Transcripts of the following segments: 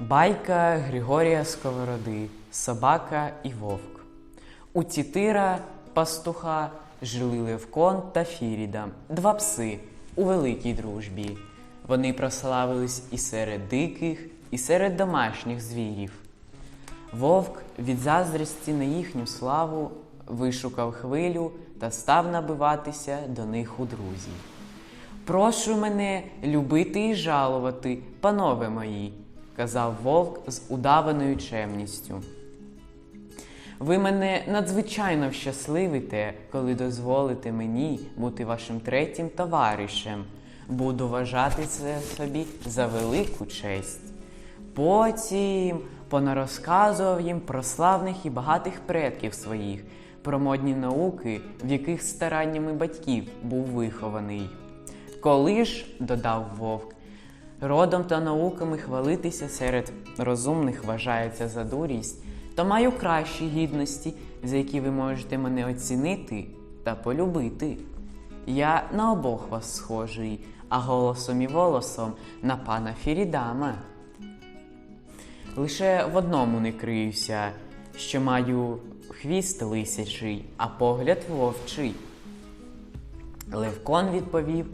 Байка Григорія Сковороди, Собака і Вовк. У Тітира, пастуха, жили Левкон та Фіріда, два пси у великій дружбі. Вони прославились і серед диких, і серед домашніх звірів. Вовк від заздрості на їхню славу вишукав хвилю та став набиватися до них у друзі. Прошу мене любити і жалувати, панове мої, казав вовк з удаваною чемністю. Ви мене надзвичайно щасливите, коли дозволите мені бути вашим третім товаришем. Буду вважати це собі за велику честь. Потім понарозказував їм про славних і багатих предків своїх, про модні науки, в яких стараннями батьків був вихований. Коли ж, додав вовк, родом та науками хвалитися серед розумних вважається за дурість, то маю кращі гідності, за які ви можете мене оцінити та полюбити. Я на обох вас схожий, а голосом і волосом на пана Фірідама. Лише в одному не криюся, що маю хвіст лисячий, а погляд вовчий. Левкон відповів,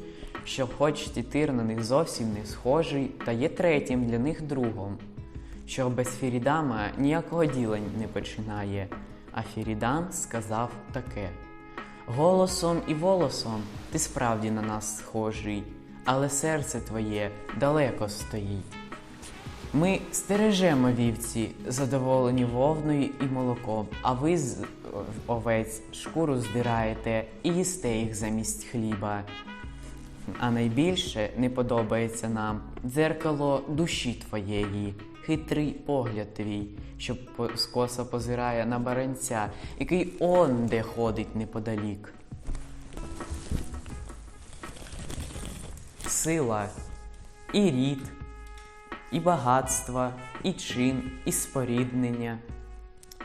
що хоч тітир на них зовсім не схожий, та є третім для них другом, що без Фірідама ніякого діла не починає. А Фірідам сказав таке: Голосом і волосом ти справді на нас схожий, але серце твоє далеко стоїть. Ми стережемо вівці, задоволені вовною і молоком, а ви з овець шкуру здираєте і їсте їх замість хліба. А найбільше не подобається нам дзеркало душі твоєї, хитрий погляд твій, що скоса позирає на баранця, який он де ходить неподалік. Сила і рід, і багатства, і чин, і споріднення,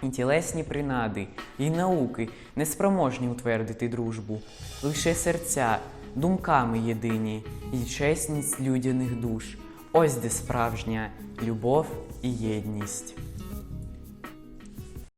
і тілесні принади, і науки неспроможні утвердити дружбу, лише серця, думками єдині, і чесність людяних душ. Ось де справжня любов і єдність.